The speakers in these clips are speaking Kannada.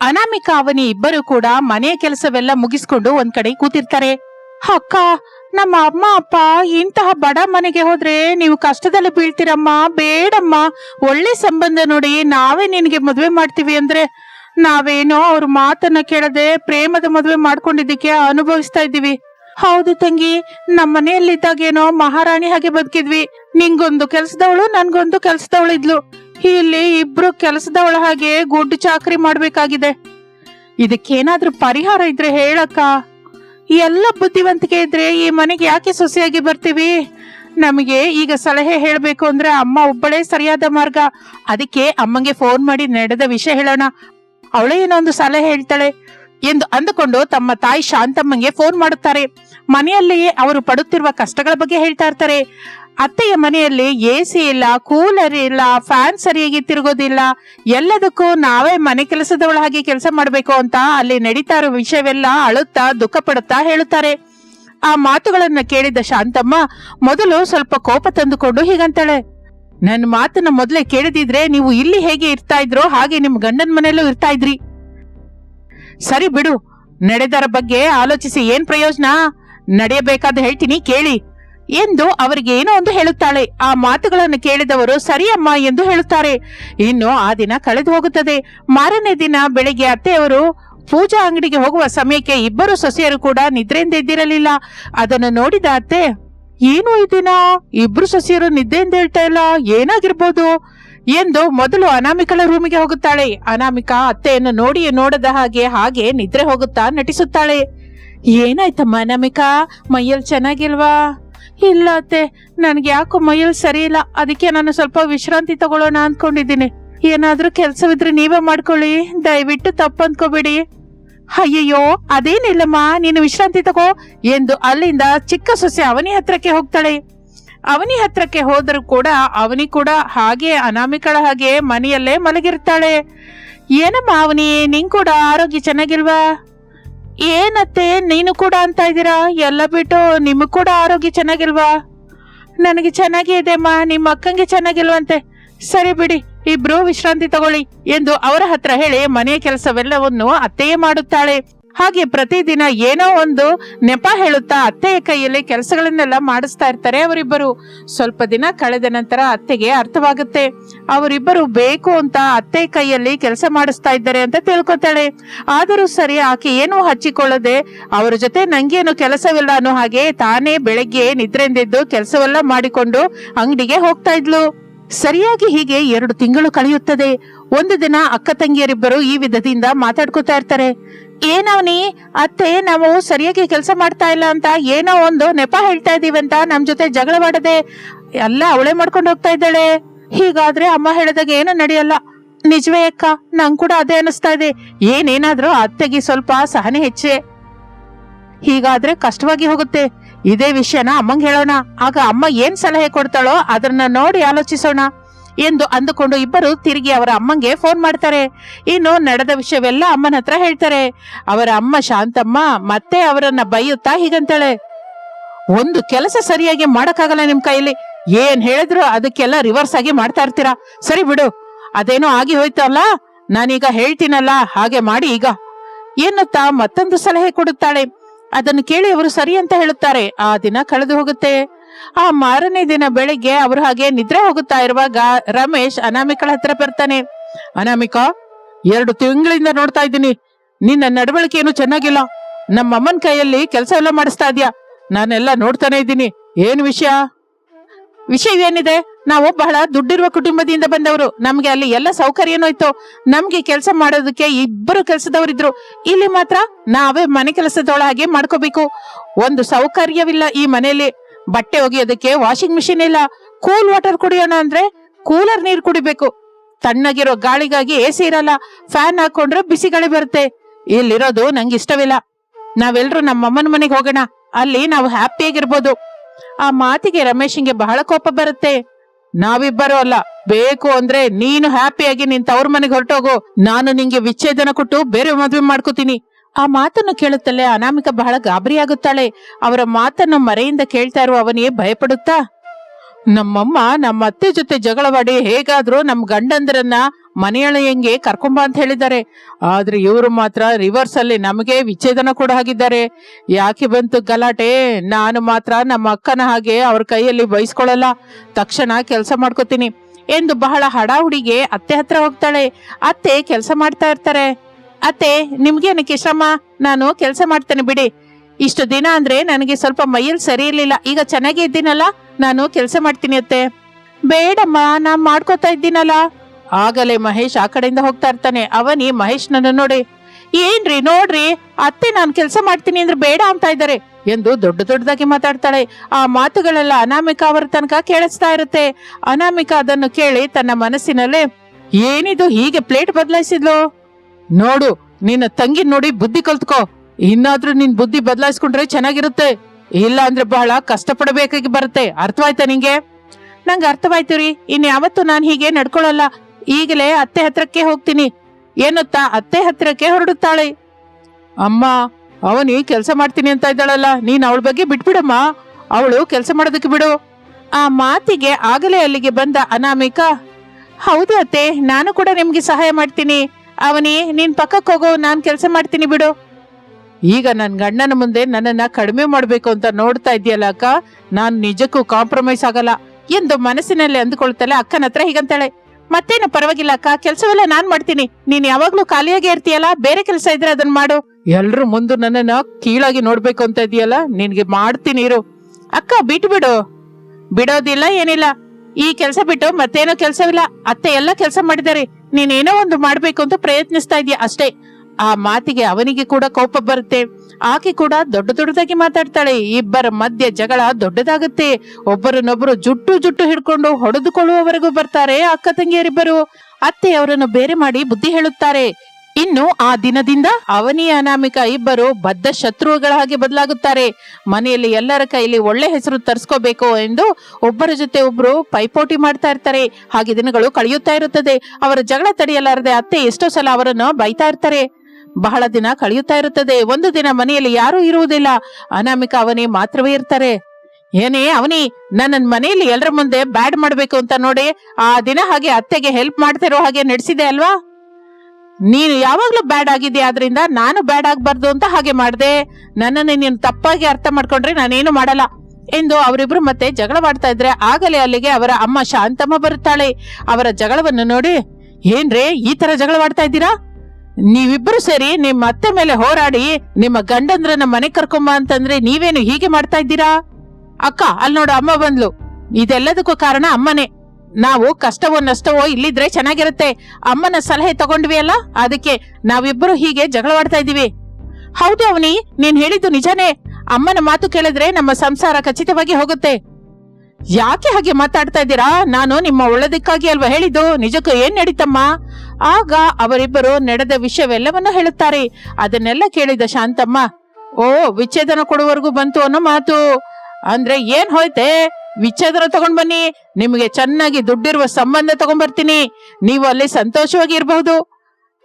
ಅನಾಮಿಕಾ ಅವನಿ ಇಬ್ಬರು ಕೂಡ ಮನೆ ಕೆಲಸವೆಲ್ಲ ಮುಗಿಸ್ಕೊಂಡು ಒಂದ್ ಕಡೆ ಕೂತಿರ್ತಾರೆ. ಅಕ್ಕ, ನಮ್ಮ ಅಮ್ಮ, ಅಪ್ಪ, ಇಂತಹ ಬಡ ಮನೆಗೆ ಹೋದ್ರೆ ನೀವು ಕಷ್ಟದಲ್ಲಿ ಬೀಳ್ತೀರಮ್ಮ, ಬೇಡಮ್ಮ. ಒಳ್ಳೆ ಸಂಬಂಧ ನೋಡಿ ನಾವೇ ನಿನಗೆ ಮದ್ವೆ ಮಾಡ್ತೀವಿ ಅಂದ್ರೆ ನಾವೇನೋ ಅವ್ರ ಮಾತನ್ನ ಕೇಳದೆ ಪ್ರೇಮದ ಮದ್ವೆ ಮಾಡ್ಕೊಂಡಿದ್ದಕ್ಕೆ ಅನುಭವಿಸ್ತಾ ಇದ್ದೀವಿ. ಹೌದು ತಂಗಿ, ನಮ್ಮ ಮನೆಯಲ್ಲಿದ್ದಾಗೇನೋ ಮಹಾರಾಣಿ ಹಾಗೆ ಬದುಕಿದ್ವಿ. ನಿಂಗೊಂದು ಕೆಲ್ಸದವಳು, ನನ್ಗೊಂದು ಕೆಲ್ಸದವಳು ಇದ್ಲು ಇಲ್ಲಿ ಇಬ್ರು ಕೆಲಸದವಳ ಹಾಗೆ ಗುಡ್ಡು ಚಾಕ್ರಿ ಮಾಡ್ಬೇಕಾಗಿದೆ. ಇದಕ್ಕೇನಾದ್ರೂ ಪರಿಹಾರ ಇದ್ರೆ ಹೇಳಕ್ಕ. ಎಲ್ಲ ಬುದ್ಧಿವಂತಿಕೆ ಇದ್ರೆ ಈ ಮನೆಗೆ ಯಾಕೆ ಸೊಸೆಯಾಗಿ ಬರ್ತೀವಿ? ನಮಗೆ ಈಗ ಸಲಹೆ ಹೇಳಬೇಕು ಅಂದ್ರೆ ಅಮ್ಮ ಒಬ್ಬಳೇ ಸರಿಯಾದ ಮಾರ್ಗ. ಅದಕ್ಕೆ ಅಮ್ಮಂಗೆ ಫೋನ್ ಮಾಡಿ ನಡೆದ ವಿಷಯ ಹೇಳೋಣ. ಅವಳೇ ಏನೋ ಸಲಹೆ ಹೇಳ್ತಾಳೆ ಎಂದು ಅಂದುಕೊಂಡು ತಮ್ಮ ತಾಯಿ ಶಾಂತಮ್ಮಂಗೆ ಫೋನ್ ಮಾಡುತ್ತಾರೆ. ಮನೆಯಲ್ಲಿ ಅವರು ಪಡುತ್ತಿರುವ ಕಷ್ಟಗಳ ಬಗ್ಗೆ ಹೇಳ್ತಾ ಇರ್ತಾರೆ. ಅತ್ತೆಯ ಮನೆಯಲ್ಲಿ ಎ ಸಿ ಇಲ್ಲ ಕೂಲರ್ ಇಲ್ಲ ಫ್ಯಾನ್ ಸರಿಯಾಗಿ ತಿರುಗೋದಿಲ್ಲ. ಎಲ್ಲದಕ್ಕೂ ನಾವೇ ಮನೆ ಕೆಲಸದವಳ ಹಾಗೆ ಕೆಲಸ ಮಾಡಬೇಕು ಅಂತ ಅಲ್ಲಿ ನಡೀತಾ ಇರೋ ವಿಷಯವೆಲ್ಲ ಅಳುತ್ತಾ, ದುಃಖ ಪಡುತ್ತಾ ಹೇಳುತ್ತಾರೆ. ಆ ಮಾತುಗಳನ್ನ ಕೇಳಿದ ಶಾಂತಮ್ಮ ಮೊದಲು ಸ್ವಲ್ಪ ಕೋಪ ತಂದುಕೊಂಡು ಹೀಗಂತಾಳೆ. ನನ್ನ ಮಾತನ್ನ ಮೊದಲೇ ಕೇಳಿದಿದ್ರೆ ನೀವು ಇಲ್ಲಿ ಹೇಗೆ ಇರ್ತಾ ಇದ್ರೋ ಹಾಗೆ ನಿಮ್ ಗಂಡನ ಮನೆಯಲ್ಲೂ ಇರ್ತಾ ಇದ್ರಿ. ಸರಿ ಬಿಡು, ನಡೆದರ ಬಗ್ಗೆ ಆಲೋಚಿಸಿ ಏನ್ ಪ್ರಯೋಜನ? ನಡೆಯಬೇಕಾದ ಹೇಳ್ತೀನಿ, ಕೇಳಿ. ಎಂದು ಅವರಿಗೆ ಏನೋ ಒಂದು ಹೇಳುತ್ತಾಳೆ. ಆ ಮಾತುಗಳನ್ನು ಕೇಳಿದವರು, ಸರಿಯಮ್ಮ ಎಂದು ಹೇಳುತ್ತಾರೆ. ಇನ್ನು ಆ ದಿನ ಕಳೆದು ಹೋಗುತ್ತದೆ. ಮಾರನೇ ದಿನ ಬೆಳಿಗ್ಗೆ ಅತ್ತೆಯವರು ಪೂಜಾ ಅಂಗಡಿಗೆ ಹೋಗುವ ಸಮಯಕ್ಕೆ ಇಬ್ಬರು ಸೊಸೆಯರು ಕೂಡ ನಿದ್ರೆಯಿಂದ ಇದ್ದಿರಲಿಲ್ಲ ಅದನ್ನು ನೋಡಿದ ಅತ್ತೆ, ಏನು ಈ ದಿನ? ಇಬ್ರು ಸೊಸೆಯರು ನಿದ್ದೆಯಿಂದ ಹೇಳ್ತಾ ಇಲ್ಲ. ಏನಾಗಿರ್ಬೋದು? ಎಂದು ಮೊದಲು ಅನಾಮಿಕಳ ರೂಮಿಗೆ ಹೋಗುತ್ತಾಳೆ. ಅನಾಮಿಕಾ ಅತ್ತೆಯನ್ನು ನೋಡಿ ನೋಡದ ಹಾಗೆ ಹಾಗೆ ನಿದ್ರೆ ಹೋಗುತ್ತಾ ನಟಿಸುತ್ತಾಳೆ. ಏನಾಯ್ತಮ್ಮ ಅನಾಮಿಕಾ? ಮೈಯಲ್ಲಿ ಚೆನ್ನಾಗಿಲ್ವಾ? ಇಲ್ಲ ಅತ್ತೆ, ನನ್ಗೆ ಯಾಕೋ ಮೈಯಲ್ಲಿ ಸರಿ ಇಲ್ಲ. ಅದಕ್ಕೆ ನಾನು ಸ್ವಲ್ಪ ವಿಶ್ರಾಂತಿ ತಗೊಳ್ಳೋಣ ಅನ್ಕೊಂಡಿದ್ದೀನಿ. ಏನಾದ್ರೂ ಕೆಲಸವಿದ್ರೆ ನೀವೇ ಮಾಡ್ಕೊಳ್ಳಿ. ದಯವಿಟ್ಟು ತಪ್ಪು ಅಂದ್ಕೋಬೇಡಿ ಅಯ್ಯಯ್ಯೋ, ಅದೇನಿಲ್ಲಮ್ಮ, ನೀನು ವಿಶ್ರಾಂತಿ ತಗೋ ಎಂದು ಅಲ್ಲಿಂದ ಚಿಕ್ಕ ಸೊಸೆ ಅವನಿ ಹತ್ರಕ್ಕೆ ಹೋಗ್ತಾಳೆ. ಅವನಿ ಹತ್ರಕ್ಕೆ ಹೋದರೂ ಕೂಡ ಅವನಿ ಕೂಡ ಹಾಗೆ ಅನಾಮಿಕಳ ಹಾಗೆ ಮನೆಯಲ್ಲೇ ಮಲಗಿರ್ತಾಳೆ. ಏನಮ್ಮ ಅವನಿ, ನಿಂಗ್ ಕೂಡ ಆರೋಗ್ಯ ಚೆನ್ನಾಗಿಲ್ವಾ? ಏನತ್ತೆ, ನೀನು ಕೂಡ ಅಂತ ಇದ್ದೀರಾ ಎಲ್ಲ ಬಿಟ್ಟು ನಿಮಗ್ ಕೂಡ ಆರೋಗ್ಯ ಚೆನ್ನಾಗಿಲ್ವಾ? ನನಗೆ ಚೆನ್ನಾಗೇ ಇದೆಮ್ಮ ನಿಮ್ಮ ಅಕ್ಕಂಗೆ ಚೆನ್ನಾಗಿಲ್ವಂತೆ. ಸರಿ ಬಿಡಿ, ಇಬ್ರು ವಿಶ್ರಾಂತಿ ತಗೊಳ್ಳಿ ಎಂದು ಅವರ ಹತ್ರ ಹೇಳಿ ಮನೆಯ ಕೆಲಸವೆಲ್ಲವನ್ನು ಅತ್ತೆಯೇ ಮಾಡುತ್ತಾಳೆ. ಹಾಗೆ ಪ್ರತಿದಿನ ಏನೋ ಒಂದು ನೆಪ ಹೇಳುತ್ತಾ ಅತ್ತೆಯ ಕೈಯಲ್ಲಿ ಕೆಲಸಗಳನ್ನೆಲ್ಲ ಮಾಡಿಸ್ತಾ ಇರ್ತಾರೆ ಅವರಿಬ್ಬರು. ಸ್ವಲ್ಪ ದಿನ ಕಳೆದ ನಂತರ ಅತ್ತೆಗೆ ಅರ್ಥವಾಗುತ್ತೆ. ಅವರಿಬ್ಬರು ಬೇಕು ಅಂತ ಅತ್ತೆ ಕೈಯಲ್ಲಿ ಕೆಲಸ ಮಾಡಿಸ್ತಾ ಇದ್ದಾರೆ ಅಂತ ತಿಳ್ಕೊತಾಳೆ. ಆದರೂ ಸರಿ ಆಕೆ ಏನೂ ಹಚ್ಚಿಕೊಳ್ಳದೆ ಅವರ ಜೊತೆ ನಂಗೇನು ಕೆಲಸವಿಲ್ಲ ಅನ್ನೋ ಹಾಗೆ ತಾನೇ ಬೆಳಗ್ಗೆ ನಿದ್ರೆಂದಿದ್ದು ಕೆಲಸವೆಲ್ಲ ಮಾಡಿಕೊಂಡು ಅಂಗಡಿಗೆ ಹೋಗ್ತಾ ಇದ್ಲು. ಸರಿಯಾಗಿ ಹೀಗೆ ಎರಡು ತಿಂಗಳು ಕಳೆಯುತ್ತದೆ. ಒಂದು ದಿನ ಅಕ್ಕ ತಂಗಿಯರಿಬ್ಬರು ಈ ವಿಧದಿಂದ ಮಾತಾಡ್ಕೋತಾ ಇರ್ತಾರೆ. ಏನವನಿ? ಅತ್ತೆ, ನಾವು ಸರಿಯಾಗಿ ಕೆಲಸ ಮಾಡ್ತಾ ಇಲ್ಲ ಅಂತ ಏನೋ ಒಂದು ನೆಪ ಹೇಳ್ತಾ ಅಂತ ನಮ್ ಜೊತೆ ಜಗಳವಾಡದೆ ಎಲ್ಲ ಅವಳೆ ಮಾಡ್ಕೊಂಡು ಹೋಗ್ತಾ ಇದ್ದಾಳೆ. ಹೀಗಾದ್ರೆ ಅಮ್ಮ ಹೇಳಿದಾಗ ಏನು ನಡೆಯಲ್ಲ. ನಿಜವೇ ಅಕ್ಕ, ನಂಗ್ ಕೂಡ ಅದೇ ಅನಿಸ್ತಾ ಇದೆ. ಏನೇನಾದರೂ ಅತ್ತೆಗೆ ಸ್ವಲ್ಪ ಸಹನೆ ಹೆಚ್ಚೆ. ಹೀಗಾದ್ರೆ ಕಷ್ಟವಾಗಿ ಹೋಗುತ್ತೆ. ಇದೇ ವಿಷಯನ ಅಮ್ಮಂಗ್ ಹೇಳೋಣ. ಆಗ ಅಮ್ಮ ಏನ್ ಸಲಹೆ ಕೊಡ್ತಾಳೋ ಅದನ್ನ ನೋಡಿ ಆಲೋಚಿಸೋಣ. ಎಂದು ಅಂದುಕೊಂಡು ಇಬ್ಬರು ತಿರುಗಿ ಅವರ ಅಮ್ಮಂಗೆ ಫೋನ್ ಮಾಡ್ತಾರೆ. ಇನ್ನು ನಡೆದ ವಿಷಯವೆಲ್ಲ ಅಮ್ಮನ ಹತ್ರ ಹೇಳ್ತಾರೆ. ಅವರ ಅಮ್ಮ ಶಾಂತಮ್ಮ ಮತ್ತೆ ಅವರನ್ನ ಬೈಯುತ್ತಾ ಹೀಗಂತಾಳೆ. ಒಂದು ಕೆಲಸ ಸರಿಯಾಗಿ ಮಾಡಕ್ಕಾಗಲ್ಲ ನಿಮ್ ಕೈಯಲ್ಲಿ ಏನ್ ಹೇಳಿದ್ರು ಅದಕ್ಕೆಲ್ಲ ರಿವರ್ಸ್ ಆಗಿ ಮಾಡ್ತಾ ಇರ್ತೀರಾ? ಸರಿ ಬಿಡು. ಅದೇನೋ ಆಗಿ ಹೋಯ್ತಲ್ಲ ನಾನೀಗ ಹೇಳ್ತೀನಲ್ಲ, ಹಾಗೆ ಮಾಡಿ ಈಗ. ಎನ್ನುತ್ತಾ ಮತ್ತೊಂದು ಸಲಹೆ ಕೊಡುತ್ತಾಳೆ. ಅದನ್ನು ಕೇಳಿ ಅವರು ಸರಿ ಅಂತ ಹೇಳುತ್ತಾರೆ. ಆ ದಿನ ಕಳೆದು ಹೋಗುತ್ತೆ. ಆ ಮಾರನೇ ದಿನ ಬೆಳಿಗ್ಗೆ ಅವರು ಹಾಗೆ ನಿದ್ರೆ ಹೋಗುತ್ತಾ ಇರುವಾಗ ರಮೇಶ್ ಅನಾಮಿಕಳ ಹತ್ರ ಬರ್ತಾನೆ. ಅನಾಮಿಕಾ, ಎರಡು ತಿಂಗಳಿಂದ ನೋಡ್ತಾ ಇದ್ದೀನಿ. ನಿನ್ನ ನಡವಳಿಕೆ ಏನು ಚೆನ್ನಾಗಿಲ್ಲ. ನಮ್ಮ ಅಮ್ಮನ ಕೈಯಲ್ಲಿ ಕೆಲಸ ಎಲ್ಲ ಮಾಡಿಸ್ತಾ ಇದ್ಯಾ? ನಾನೆಲ್ಲ ನೋಡ್ತಾನೆ ಇದ್ದೀನಿ. ಏನ್ ವಿಷಯ? ವಿಷಯ ಏನಿದೆ? ನಾವು ಬಹಳ ದುಡ್ಡಿರುವ ಕುಟುಂಬದಿಂದ ಬಂದವರು. ನಮ್ಗೆ ಅಲ್ಲಿ ಎಲ್ಲ ಸೌಕರ್ಯನೂ ಇತ್ತು. ನಮ್ಗೆ ಕೆಲಸ ಮಾಡೋದಕ್ಕೆ ಇಬ್ಬರು ಕೆಲಸದವರಿದ್ರು. ಇಲ್ಲಿ ಮಾತ್ರ ನಾವೇ ಮನೆ ಕೆಲಸದೊಳ ಮಾಡ್ಕೋಬೇಕು. ಒಂದು ಸೌಕರ್ಯವಿಲ್ಲ ಈ ಮನೆಯಲ್ಲಿ. ಬಟ್ಟೆ ಒಗೆಯೋದಕ್ಕೆ ವಾಷಿಂಗ್ ಮಿಷಿನ್ ಇಲ್ಲ. ಕೂಲ್ ವಾಟರ್ ಕುಡಿಯೋಣ ಅಂದ್ರೆ ಕೂಲರ್ ನೀರ್ ಕುಡಿಬೇಕು. ತಣ್ಣಗಿರೋ ಗಾಳಿಗಾಗಿ ಎ ಸಿ ಇರಲ್ಲ. ಫ್ಯಾನ್ ಹಾಕೊಂಡ್ರೆ ಬಿಸಿ ಗಾಳಿ ಬರುತ್ತೆ. ಇಲ್ಲಿರೋದು ನಂಗೆ ಇಷ್ಟವಿಲ್ಲ. ನಾವೆಲ್ಲರೂ ನಮ್ಮ ಅಮ್ಮನ ಮನೆಗೆ ಹೋಗೋಣ. ಅಲ್ಲಿ ನಾವು ಹ್ಯಾಪಿಯಾಗಿರ್ಬೋದು ಆ ಮಾತಿಗೆ ರಮೇಶಿಗೆ ಬಹಳ ಕೋಪ ಬರುತ್ತೆ. ನಾವಿಬ್ಬರು ಅಲ್ಲ. ಬೇಕು ಅಂದ್ರೆ ನೀನು ಹ್ಯಾಪಿಯಾಗಿ ನಿನ್ ತವ್ರ ಮನೆಗೆ ಹೊರಟೋಗು. ನಾನು ನಿಂಗೆ ವಿಚ್ಛೇದನ ಕೊಟ್ಟು ಬೇರೆ ಮದುವೆ ಮಾಡ್ಕೋತೀನಿ. ಆ ಮಾತನ್ನು ಕೇಳುತ್ತಲೇ ಅನಾಮಿಕ ಬಹಳ ಗಾಬರಿಯಾಗುತ್ತಾಳೆ. ಅವರ ಮಾತನ್ನು ಮರೆಯಿಂದ ಕೇಳ್ತಾ ಇರುವ ಅವನೇ ಭಯಪಡುತ್ತಾ? ನಮ್ಮಮ್ಮ ನಮ್ಮ ಅತ್ತೆ ಜೊತೆ ಜಗಳವಾಡಿ ಹೇಗಾದ್ರೂ ನಮ್ ಗಂಡಂದ್ರನ್ನ ಮನೆಯೊಳಗೆ ಕರ್ಕೊಂಬ ಅಂತ ಹೇಳಿದ್ದಾರೆ. ಆದ್ರೆ ಇವರು ಮಾತ್ರ ರಿವರ್ಸ್ ಅಲ್ಲಿ ನಮಗೆ ವಿಚ್ಛೇದನ ಕೂಡ ಆಗಿದ್ದಾರೆ ಯಾಕೆ ಬಂತು ಗಲಾಟೆ? ನಾನು ಮಾತ್ರ ನಮ್ಮ ಅಕ್ಕನ ಹಾಗೆ ಅವ್ರ ಕೈಯಲ್ಲಿ ಬಯಸ್ಕೊಳ್ಳಲ್ಲ. ತಕ್ಷಣ ಕೆಲಸ ಮಾಡ್ಕೋತೀನಿ. ಎಂದು ಬಹಳ ಹಡಾಹುಡಿಗೆ ಅತ್ತೆ ಹತ್ರ ಹೋಗ್ತಾಳೆ. ಅತ್ತೆ ಕೆಲಸ ಮಾಡ್ತಾ ಇರ್ತಾರೆ. ಅತ್ತೆ ನಿಮ್ಗೇನಕ್ಕೆ ಶ್ರಮ? ನಾನು ಕೆಲಸ ಮಾಡ್ತೇನೆ ಬಿಡಿ. ಇಷ್ಟು ದಿನ ಅಂದ್ರೆ ನನಗೆ ಸ್ವಲ್ಪ ಮೈಯಲ್ಲಿ ಸರಿ ಇರ್ಲಿಲ್ಲ. ಈಗ ಚೆನ್ನಾಗಿ ಇದ್ದೀನಲ್ಲ? ನಾನು ಕೆಲಸ ಮಾಡ್ತೀನಿ ಅತ್ತೆ. ಬೇಡಮ್ಮ, ನಾನ್ ಮಾಡ್ಕೋತಾ ಇದ್ದೀನಲ್ಲ. ಆಗಲೇ ಮಹೇಶ್ ಆ ಕಡೆಯಿಂದ ಹೋಗ್ತಾ ಇರ್ತಾನೆ. ಅವನಿ ಮಹೇಶ್ ನನ್ನ ನೋಡಿ. ಏನ್ರಿ, ನೋಡ್ರಿ, ಅತ್ತೆ ನಾನು ಕೆಲಸ ಮಾಡ್ತೀನಿ ಅಂದ್ರೆ ಬೇಡ ಅಂತ ಇದ್ದಾರೆ ಎಂದು ದೊಡ್ಡ ದೊಡ್ಡದಾಗಿ ಮಾತಾಡ್ತಾಳೆ. ಆ ಮಾತುಗಳೆಲ್ಲ ಅನಾಮಿಕಾ ಅವರ ತನಕ ಕೇಳಿಸ್ತಾ ಇರುತ್ತೆ. ಅನಾಮಿಕಾ ಅದನ್ನು ಕೇಳಿ ತನ್ನ ಮನಸ್ಸಿನಲ್ಲೇ, ಏನಿದು ಹೀಗೆ ಪ್ಲೇಟ್ ಬದಲಾಯಿಸಿದ್ಲು? ನೋಡು, ನಿನ್ನ ತಂಗಿ ನೋಡಿ ಬುದ್ಧಿ ಕಲ್ತ್ಕೋ. ಇನ್ನಾದ್ರೂ ನಿನ್ ಬುದ್ಧಿ ಬದಲಾಯಿಸ್ಕೊಂಡ್ರೆ ಚೆನ್ನಾಗಿರುತ್ತೆ. ಇಲ್ಲ ಅಂದ್ರೆ ಬಹಳ ಕಷ್ಟಪಡಬೇಕಾಗಿ ಬರುತ್ತೆ. ಅರ್ಥವಾಯ್ತಾ ನಿಂಗೆ? ನಂಗೆ ಅರ್ಥವಾಯ್ತು ರೀ. ಇನ್ಯಾವತ್ತೂ ನಾನು ಹೀಗೆ ನಡ್ಕೊಳಲ್ಲ ಈಗಲೇ ಅತ್ತೆ ಹತ್ರಕ್ಕೆ ಹೋಗ್ತೀನಿ. ಏನುತ್ತಾ? ಅತ್ತೆ ಹತ್ರಕ್ಕೆ ಹೊರಡುತ್ತಾಳೆ. ಅಮ್ಮ, ಅವನಿ ಕೆಲಸ ಮಾಡ್ತೀನಿ ಅಂತ ಇದ್ದಾಳಲ್ಲ. ನೀನ್ ಅವಳ ಬಗ್ಗೆ ಬಿಟ್ಬಿಡಮ್ಮ. ಅವಳು ಕೆಲಸ ಮಾಡೋದಕ್ಕೆ ಬಿಡು. ಆ ಮಾತಿಗೆ ಆಗಲೇ ಅಲ್ಲಿಗೆ ಬಂದ ಅನಾಮಿಕಾ, ಹೌದು ಅತ್ತೆ, ನಾನು ಕೂಡ ನಿಮ್ಗೆ ಸಹಾಯ ಮಾಡ್ತೀನಿ. ಅವನಿ ನೀನ್ ಪಕ್ಕಕ್ಕೆ ಹೋಗೋ ನಾನು ಕೆಲಸ ಮಾಡ್ತೀನಿ ಬಿಡು. ಈಗ ನನ್ನ ಗಂಡನ ಮುಂದೆ ನನ್ನನ್ನ ಕಡಿಮೆ ಮಾಡಬೇಕು ಅಂತ ನೋಡ್ತಾ ಇದೆಯಲ್ಲ ಅಕ್ಕ? ನಾನು ನಿಜಕ್ಕೂ ಕಾಂಪ್ರಮೈಸ್ ಆಗಲ್ಲ. ಎಂದು ಮನಸ್ಸಿನಲ್ಲಿ ಅಂದುಕೊಳ್ತಾಳೆ ಅಕ್ಕನ ಹತ್ರ ಹೀಗಂತಾಳೆ. ಮತ್ತೇನು ಪರವಾಗಿಲ್ಲ ಅಕ್ಕ ಕೆಲಸವೆಲ್ಲ ನಾನ್ ಮಾಡ್ತೀನಿ. ನೀನ್ ಯಾವಾಗ್ಲೂ ಖಾಲಿಯಾಗಿ ಇರ್ತೀಯಲ್ಲ ಬೇರೆ ಕೆಲಸ ಇದ್ರೆ ಅದನ್ನ ಮಾಡು. ಎಲ್ರು ಮುಂದೆ ನನ್ನನ್ನ ಕೀಳಾಗಿ ನೋಡ್ಬೇಕು ಅಂತ ಇದೆಯಲ್ಲ ನಿನ್ಗೆ ಮಾಡ್ತೀನಿ ಇರು. ಅಕ್ಕ ಬಿಟ್ಟು ಬಿಡು ಬಿಡೋದಿಲ್ಲ ಏನಿಲ್ಲ. ಈ ಕೆಲಸ ಬಿಟ್ಟು ಮತ್ತೇನೋ ಕೆಲಸವಿಲ್ಲ. ಅತ್ತೆ ಎಲ್ಲ ಕೆಲಸ ಮಾಡಿದ್ದಾರೆ. ನೀನೇನೋ ಒಂದು ಮಾಡ್ಬೇಕು ಅಂತ ಪ್ರಯತ್ನಿಸ್ತಾ ಇದೀಯ ಅಷ್ಟೇ. ಆ ಮಾತಿಗೆ ಅವನಿಗೆ ಕೂಡ ಕೋಪ ಬರುತ್ತೆ. ಆಕೆ ಕೂಡ ದೊಡ್ಡ ದೊಡ್ಡದಾಗಿ ಮಾತಾಡ್ತಾಳೆ. ಇಬ್ಬರ ಮಧ್ಯೆ ಜಗಳ ದೊಡ್ಡದಾಗುತ್ತೆ. ಒಬ್ಬರನ್ನೊಬ್ಬರು ಜುಟ್ಟು ಜುಟ್ಟು ಹಿಡ್ಕೊಂಡು ಹೊಡೆದುಕೊಳ್ಳುವವರೆಗೂ ಬರ್ತಾರೆ ಅಕ್ಕ ತಂಗಿಯರಿಬ್ಬರು. ಅತ್ತೆ ಅವರನ್ನು ಬೇರೆ ಮಾಡಿ ಬುದ್ಧಿ ಹೇಳುತ್ತಾರೆ. ಇನ್ನು ಆ ದಿನದಿಂದ ಅವನಿ ಅನಾಮಿಕ ಇಬ್ಬರು ಬದ್ಧ ಶತ್ರುಗಳ ಹಾಗೆ ಬದಲಾಗುತ್ತಾರೆ. ಮನೆಯಲ್ಲಿ ಎಲ್ಲರ ಕೈಲಿ ಒಳ್ಳೆ ಹೆಸರು ತರಿಸ್ಕೋಬೇಕು ಎಂದು ಒಬ್ಬರ ಜೊತೆ ಒಬ್ರು ಪೈಪೋಟಿ ಮಾಡ್ತಾ ಇರ್ತಾರೆ. ಹಾಗೆ ದಿನಗಳು ಕಳೆಯುತ್ತಾ ಇರುತ್ತದೆ. ಅವರ ಜಗಳ ತಡೆಯಲಾರದೆ ಅತ್ತೆ ಎಷ್ಟೋ ಸಲ ಅವರನ್ನು ಬೈತಾ ಇರ್ತಾರೆ. ಬಹಳ ದಿನ ಕಳೆಯುತ್ತಾ ಇರುತ್ತದೆ. ಒಂದು ದಿನ ಮನೆಯಲ್ಲಿ ಯಾರೂ ಇರುವುದಿಲ್ಲ. ಅನಾಮಿಕ ಅವನೇ ಮಾತ್ರವೇ ಇರ್ತಾರೆ. ಏನೇ ಅವನಿ ನನ್ನ ಮನೆಯಲ್ಲಿ ಎಲ್ಲರ ಮುಂದೆ ಬ್ಯಾಡ್ ಮಾಡ್ಬೇಕು ಅಂತ ನೋಡಿ ಆ ದಿನ ಹಾಗೆ ಅತ್ತೆಗೆ ಹೆಲ್ಪ್ ಮಾಡ್ತಿರೋ ಹಾಗೆ ನಡೆಸಿದೆ ಅಲ್ವಾ? ನೀನು ಯಾವಾಗ್ಲೂ ಬ್ಯಾಡ್ ಆಗಿದ್ಯಾ? ಆದ್ರಿಂದ ನಾನು ಬ್ಯಾಡ್ ಆಗ್ಬಾರ್ದು ಅಂತ ಹಾಗೆ ಮಾಡ್ದೆ. ನನ್ನನ್ನು ನೀನು ತಪ್ಪಾಗಿ ಅರ್ಥ ಮಾಡ್ಕೊಂಡ್ರೆ ನಾನೇನು ಮಾಡಲ್ಲ ಎಂದು ಅವರಿಬ್ರು ಮತ್ತೆ ಜಗಳವಾಡ್ತಾ ಇದ್ರೆ ಆಗಲೇ ಅಲ್ಲಿಗೆ ಅವರ ಅಮ್ಮ ಶಾಂತಮ್ಮ ಬರುತ್ತಾಳೆ. ಅವರ ಜಗಳವನ್ನು ನೋಡಿ ಏನ್ರೇ ಈ ತರ ಜಗಳವಾಡ್ತಾ ಇದ್ದೀರಾ? ನೀವಿಬ್ರು ಸರಿ ನಿಮ್ಮ ಅತ್ತೆ ಮೇಲೆ ಹೋರಾಡಿ ನಿಮ್ಮ ಗಂಡಂದ್ರನ್ನ ಮನೆ ಕರ್ಕೊಂಬ ಅಂತಂದ್ರೆ ನೀವೇನು ಹೀಗೆ ಮಾಡ್ತಾ ಇದ್ದೀರಾ? ಅಕ್ಕ ಅಲ್ಲಿ ನೋಡು ಅಮ್ಮ ಬಂದ್ಲು. ಇದೆಲ್ಲದಕ್ಕೂ ಕಾರಣ ಅಮ್ಮನೇ. ನಾವು ಕಷ್ಟವೋ ನಷ್ಟವೋ ಇಲ್ಲಿದ್ರೆ ಚೆನ್ನಾಗಿರುತ್ತೆ. ಅಮ್ಮನ ಸಲಹೆ ತಗೊಂಡ್ವಿ ಅಲ್ಲ? ಅದಕ್ಕೆ ನಾವಿಬ್ಬರು ಹೀಗೆ ಜಗಳವಾಡ್ತಾ ಇದೀವಿ ಹೌದು ಅವನಿ, ನೀನ್ ಹೇಳಿದ್ದು ನಿಜಾನೇ. ಅಮ್ಮನ ಮಾತು ಕೇಳಿದ್ರೆ ನಮ್ಮ ಸಂಸಾರ ಖಚಿತವಾಗಿ ಹೋಗುತ್ತೆ. ಯಾಕೆ ಹಾಗೆ ಮಾತಾಡ್ತಾ ಇದ್ದೀರಾ? ನಾನು ನಿಮ್ಮ ಒಳ್ಳೆದಕ್ಕಾಗಿ ಅಲ್ವಾ ಹೇಳಿದ್ದು? ನಿಜಕ್ಕೂ ಏನ್ ನಡೀತಮ್ಮ? ಆಗ ಅವರಿಬ್ಬರು ನಡೆದ ವಿಷಯವೆಲ್ಲವನ್ನೂ ಹೇಳುತ್ತಾರೆ. ಅದನ್ನೆಲ್ಲ ಕೇಳಿದ ಶಾಂತಮ್ಮ, ಓ, ವಿಚ್ಛೇದನ ಕೊಡುವವರೆಗೂ ಬಂತು ಅನ್ನೋ ಮಾತು. ಅಂದ್ರೆ ಏನ್ ಹೋಯ್ತೆ? ವಿಚ್ಛೇದನ ತಗೊಂಡ್ ಬನ್ನಿ. ನಿಮಗೆ ಚೆನ್ನಾಗಿ ದುಡ್ಡಿರುವ ಸಂಬಂಧ ತಗೊಂಡ್ಬರ್ತೀನಿ ನೀವು ಅಲ್ಲಿ ಸಂತೋಷವಾಗಿ ಇರಬಹುದು.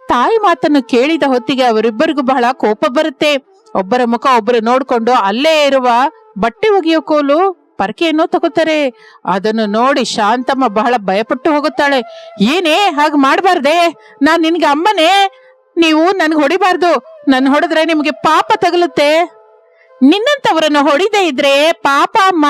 ತಾಯಿ ಮಾತನ್ನು ಕೇಳಿದ ಹೊತ್ತಿಗೆ ಅವರಿಬ್ಬರಿಗೂ ಬಹಳ ಕೋಪ ಬರುತ್ತೆ. ಒಬ್ಬರ ಮುಖ ಒಬ್ಬರು ನೋಡ್ಕೊಂಡು ಅಲ್ಲೇ ಇರುವ ಬಟ್ಟೆ ಒಗೆಯೋ ಕೋಲು ಪರಕೆಯನ್ನು ತಗೋತಾರೆ. ಅದನ್ನು ನೋಡಿ ಶಾಂತಮ್ಮ ಬಹಳ ಭಯಪಟ್ಟು ಹೋಗುತ್ತಾಳೆ. ಏನೇ ಹಾಗೆ ಮಾಡಬಾರ್ದೆ? ನಾನ್ ನಿನ್ಗೆ ಅಮ್ಮನೇ. ನೀವು ನನ್ಗೆ ಹೊಡಿಬಾರ್ದು. ನನ್ ಹೊಡೆದ್ರೆ ನಿಮ್ಗೆ ಪಾಪ ತಗಲುತ್ತೆ. ನಿನ್ನಂತವರನ್ನು ಹೊಡಿದೇ ಇದ್ರೆ ಪಾಪ, ಅಮ್ಮ.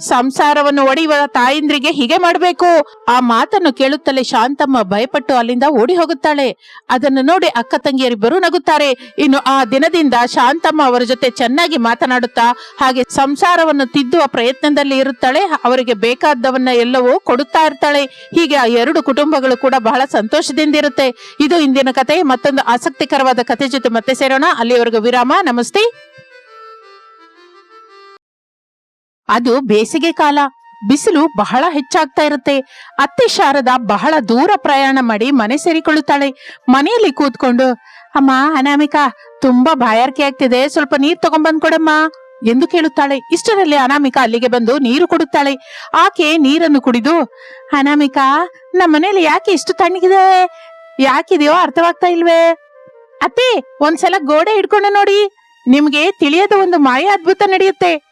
ಸಂಸಾರವನ್ನು ಒಡೆಯುವ ತಾಯಿಂದ್ರಿಗೆ ಹೀಗೆ ಮಾಡಬೇಕು. ಆ ಮಾತನ್ನು ಕೇಳುತ್ತಲೇ ಶಾಂತಮ್ಮ ಭಯಪಟ್ಟು ಅಲ್ಲಿಂದ ಓಡಿ ಹೋಗುತ್ತಾಳೆ ಅದನ್ನು ನೋಡಿ ಅಕ್ಕ ತಂಗಿಯರಿಬ್ಬರು ನಗುತ್ತಾರೆ. ಇನ್ನು ಆ ದಿನದಿಂದ ಶಾಂತಮ್ಮ ಅವರ ಜೊತೆ ಚೆನ್ನಾಗಿ ಮಾತನಾಡುತ್ತಾ, ಹಾಗೆ ಸಂಸಾರವನ್ನು ತಿದ್ದುವ ಪ್ರಯತ್ನದಲ್ಲಿ ಇರುತ್ತಾಳೆ. ಅವರಿಗೆ ಬೇಕಾದವನ್ನ ಎಲ್ಲವೂ ಕೊಡುತ್ತಾ ಇರ್ತಾಳೆ. ಹೀಗೆ ಆ ಎರಡು ಕುಟುಂಬಗಳು ಕೂಡ ಬಹಳ ಸಂತೋಷದಿಂದ ಇರುತ್ತೆ ಇದು ಇಂದಿನ ಕತೆ. ಮತ್ತೊಂದು ಆಸಕ್ತಿಕರವಾದ ಕತೆ ಜೊತೆ ಮತ್ತೆ ಸೇರೋಣ. ಅಲ್ಲಿವರೆಗೂ ವಿರಾಮ. ನಮಸ್ತೆ. ಅದು ಬೇಸಿಗೆ ಕಾಲ. ಬಿಸಿಲು ಬಹಳ ಹೆಚ್ಚಾಗ್ತಾ ಇರುತ್ತೆ. ಅತ್ತೆ ಶಾರದ ಬಹಳ ದೂರ ಪ್ರಯಾಣ ಮಾಡಿ ಮನೆ ಸೇರಿಕೊಳ್ಳುತ್ತಾಳೆ. ಮನೆಯಲ್ಲಿ ಕೂತ್ಕೊಂಡು, ಅಮ್ಮ, ಅನಾಮಿಕಾ, ತುಂಬಾ ಬಾಯಾರಿಕೆ ಆಗ್ತಿದೆ. ಸ್ವಲ್ಪ ನೀರ್ ತಗೊಂಡ್ಬಂದ್ ಕೊಡಮ್ಮ ಎಂದು ಕೇಳುತ್ತಾಳೆ. ಇಷ್ಟರಲ್ಲಿ ಅನಾಮಿಕಾ ಅಲ್ಲಿಗೆ ಬಂದು ನೀರು ಕೊಡುತ್ತಾಳೆ. ಆಕೆ ನೀರನ್ನು ಕುಡಿದು, ಅನಾಮಿಕಾ ನಮ್ಮ ಮನೇಲಿ ಯಾಕೆ ಇಷ್ಟು ತಣ್ಣಗಿದೆ? ಯಾಕಿದೆಯೋ ಅರ್ಥವಾಗ್ತಾ ಇಲ್ವೇ? ಅತ್ತೆ, ಒಂದ್ಸಲ ಗೋಡೆ ಹಿಡ್ಕೊಂಡು ನೋಡಿ. ನಿಮ್ಗೆ ತಿಳಿಯದ ಒಂದು ಮಾಯ ಅದ್ಭುತ ನಡೆಯುತ್ತೆ.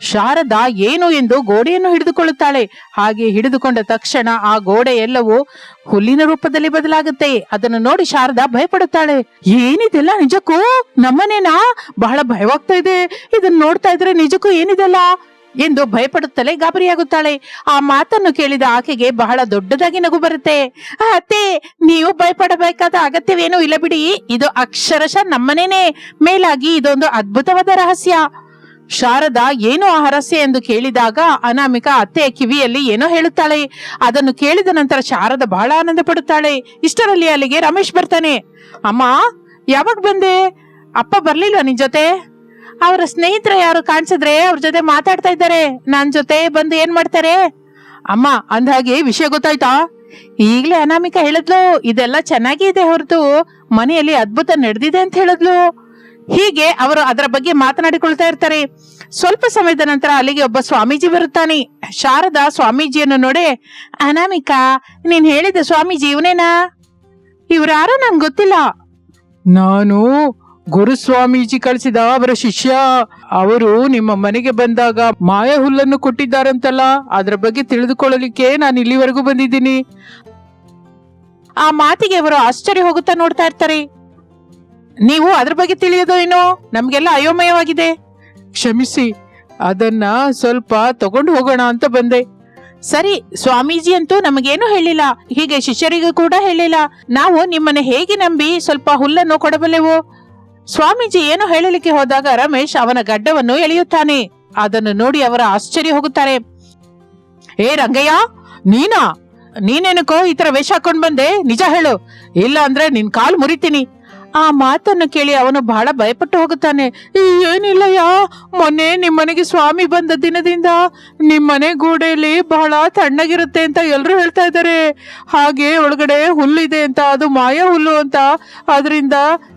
ಶಾರದಾ ಏನು ಎಂದು ಗೋಡೆಯನ್ನು ಹಿಡಿದುಕೊಳ್ಳುತ್ತಾಳೆ? ಹಾಗೆ ಹಿಡಿದುಕೊಂಡ ತಕ್ಷಣ ಆ ಗೋಡೆ ಎಲ್ಲವೂ ಹುಲ್ಲಿನ ರೂಪದಲ್ಲಿ ಬದಲಾಗುತ್ತೆ. ಅದನ್ನು ನೋಡಿ ಶಾರದಾ ಭಯಪಡುತ್ತಾಳೆ. ಏನಿದೆಲ್ಲ ನಿಜಕ್ಕೂ? ನಮ್ಮನೇನಾ? ಬಹಳ ಭಯವಾಗ್ತಾ ಇದೆ. ಇದನ್ನ ನೋಡ್ತಾ ಇದ್ರೆ ನಿಜಕ್ಕೂ ಏನಿದೆಲ್ಲ? ಎಂದು ಭಯಪಡುತ್ತಲೇ ಗಾಬರಿಯಾಗುತ್ತಾಳೆ. ಆ ಮಾತನ್ನು ಕೇಳಿದ ಆಕೆಗೆ ಬಹಳ ದೊಡ್ಡದಾಗಿ ನಗು ಬರುತ್ತೆ. ಅತ್ತೆ, ನೀವು ಭಯಪಡಬೇಕಾದ ಅಗತ್ಯವೇನೂ ಇಲ್ಲ ಬಿಡಿ. ಇದು ಅಕ್ಷರಶಃ ನಮ್ಮನೇನೆ. ಮೇಲಾಗಿ ಇದೊಂದು ಅದ್ಭುತವಾದ ರಹಸ್ಯ. ಶಾರದಾ, ಏನು ಆ ಎಂದು ಕೇಳಿದಾಗ ಅನಾಮಿಕ ಅತ್ತೆ ಕಿವಿಯಲ್ಲಿ ಏನೋ ಹೇಳುತ್ತಾಳೆ. ಅದನ್ನು ಕೇಳಿದ ನಂತರ ಶಾರದ ಬಹಳ ಆನಂದ ಪಡುತ್ತಾಳೆ. ಇಷ್ಟರಲ್ಲಿ ಅಲ್ಲಿಗೆ ರಮೇಶ್ ಬರ್ತಾನೆ. ಅಮ್ಮ, ಯಾವಾಗ ಬಂದೆ? ಅಪ್ಪ ಬರ್ಲಿಲ್ವಾ ನಿನ್ ಜೊತೆ? ಅವರ ಸ್ನೇಹಿತರ ಯಾರು ಕಾಣಿಸಿದ್ರೆ ಅವ್ರ ಜೊತೆ ಮಾತಾಡ್ತಾ ಇದ್ದಾರೆ. ನನ್ ಜೊತೆ ಬಂದು ಏನ್ ಮಾಡ್ತಾರೆ? ಅಮ್ಮ ಅಂದಾಗೆ ವಿಷಯ ಗೊತ್ತಾಯ್ತಾ? ಈಗ್ಲೇ ಅನಾಮಿಕ ಹೇಳಿದ್ಲು. ಇದೆಲ್ಲ ಚೆನ್ನಾಗಿದೆ ಹೊರತು. ಮನೆಯಲ್ಲಿ ಅದ್ಭುತ ನಡೆದಿದೆ ಅಂತ ಹೇಳಿದ್ಲು. ಹೀಗೆ ಅವರು ಅದರ ಬಗ್ಗೆ ಮಾತನಾಡಿಕೊಳ್ತಾ ಇರ್ತಾರೆ. ಸ್ವಲ್ಪ ಸಮಯದ ನಂತರ ಅಲ್ಲಿಗೆ ಒಬ್ಬ ಸ್ವಾಮೀಜಿ ಬರುತ್ತಾನೆ. ಶಾರದಾ ಸ್ವಾಮೀಜಿಯನ್ನು ನೋಡಿ ಅನಾಮಿಕಾ ನೀನ್ ಹೇಳಿದ ಸ್ವಾಮೀಜಿ ಇವನೇನಾ? ಇವ್ರಾರೋ ನಂಗೆ ಗೊತ್ತಿಲ್ಲ. ನಾನು ಗುರು ಸ್ವಾಮೀಜಿ ಕಳಿಸಿದ ಅವರ ಶಿಷ್ಯ. ಅವರು ನಿಮ್ಮ ಮನೆಗೆ ಬಂದಾಗ ಮಾಯ ಹುಲ್ಲನ್ನು ಕೊಟ್ಟಿದ್ದಾರಂತಲ್ಲ ಅದರ ಬಗ್ಗೆ ತಿಳಿದುಕೊಳ್ಳಲಿಕ್ಕೆ ನಾನು ಇಲ್ಲಿವರೆಗೂ ಬಂದಿದ್ದೀನಿ. ಆ ಮಾತಿಗೆ ಅವರು ಆಶ್ಚರ್ಯ ಹೋಗುತ್ತಾ ನೋಡ್ತಾ ಇರ್ತಾರೆ. ನೀವು ಅದ್ರ ಬಗ್ಗೆ ತಿಳಿಯೋದು ಏನೋ? ನಮ್ಗೆಲ್ಲ ಅಯೋಮಯವಾಗಿದೆ. ಕ್ಷಮಿಸಿ, ಅದನ್ನ ಸ್ವಲ್ಪ ತಗೊಂಡು ಹೋಗೋಣ ಅಂತ ಬಂದೆ. ಸರಿ, ಸ್ವಾಮೀಜಿ ಅಂತೂ ನಮಗೇನು ಹೇಳಿಲ್ಲ. ಹೀಗೆ ಶಿಷ್ಯರಿಗೂ ಕೂಡ ಹೇಳಿಲ್ಲ. ನಾವು ನಿಮ್ಮನ್ನ ಹೇಗೆ ನಂಬಿ ಸ್ವಲ್ಪ ಹುಲ್ಲನ್ನು ಕೊಡಬಲ್ಲೆವು? ಸ್ವಾಮೀಜಿ ಏನು ಹೇಳಲಿಕ್ಕೆ ಹೋದಾಗ ರಮೇಶ್ ಅವನ ಗಡ್ಡವನ್ನು ಎಳೆಯುತ್ತಾನೆ. ಅದನ್ನು ನೋಡಿ ಅವರ ಆಶ್ಚರ್ಯ ಹೋಗುತ್ತಾರೆ. ಏ ರಂಗಯ್ಯ, ನೀನಾ? ನೀನೇನಕ್ಕೋ ಈ ತರ ವೇಷ ಹಾಕೊಂಡ್ ಬಂದೆ? ನಿಜ ಹೇಳು. ಇಲ್ಲ ಅಂದ್ರೆ ನಿನ್ ಕಾಲು ಮುರಿತೀನಿ. ಆ ಮಾತನ್ನು ಕೇಳಿ ಅವನು ಬಹಳ ಭಯಪಟ್ಟು ಹೋಗುತ್ತಾನೆ. "ಈ, ಏನಿಲ್ಲಯ್ಯ ಮೊನ್ನೆ ನಿಮ್ಮನೆಗೆ ಸ್ವಾಮಿ ಬಂದ ದಿನದಿಂದ ನಿಮ್ಮನೆ ಗೋಡೆಯಲ್ಲಿ ಬಹಳ ತಣ್ಣಗಿರುತ್ತೆ ಅಂತ ಎಲ್ಲರೂ ಹೇಳ್ತಾ ಇದ್ದಾರೆ. ಹಾಗೆ ಒಳಗಡೆ ಹುಲ್ಲಿದೆ ಅಂತ ಅದು ಮಾಯ ಹುಲ್ಲು ಅಂತ ಅದರಿಂದ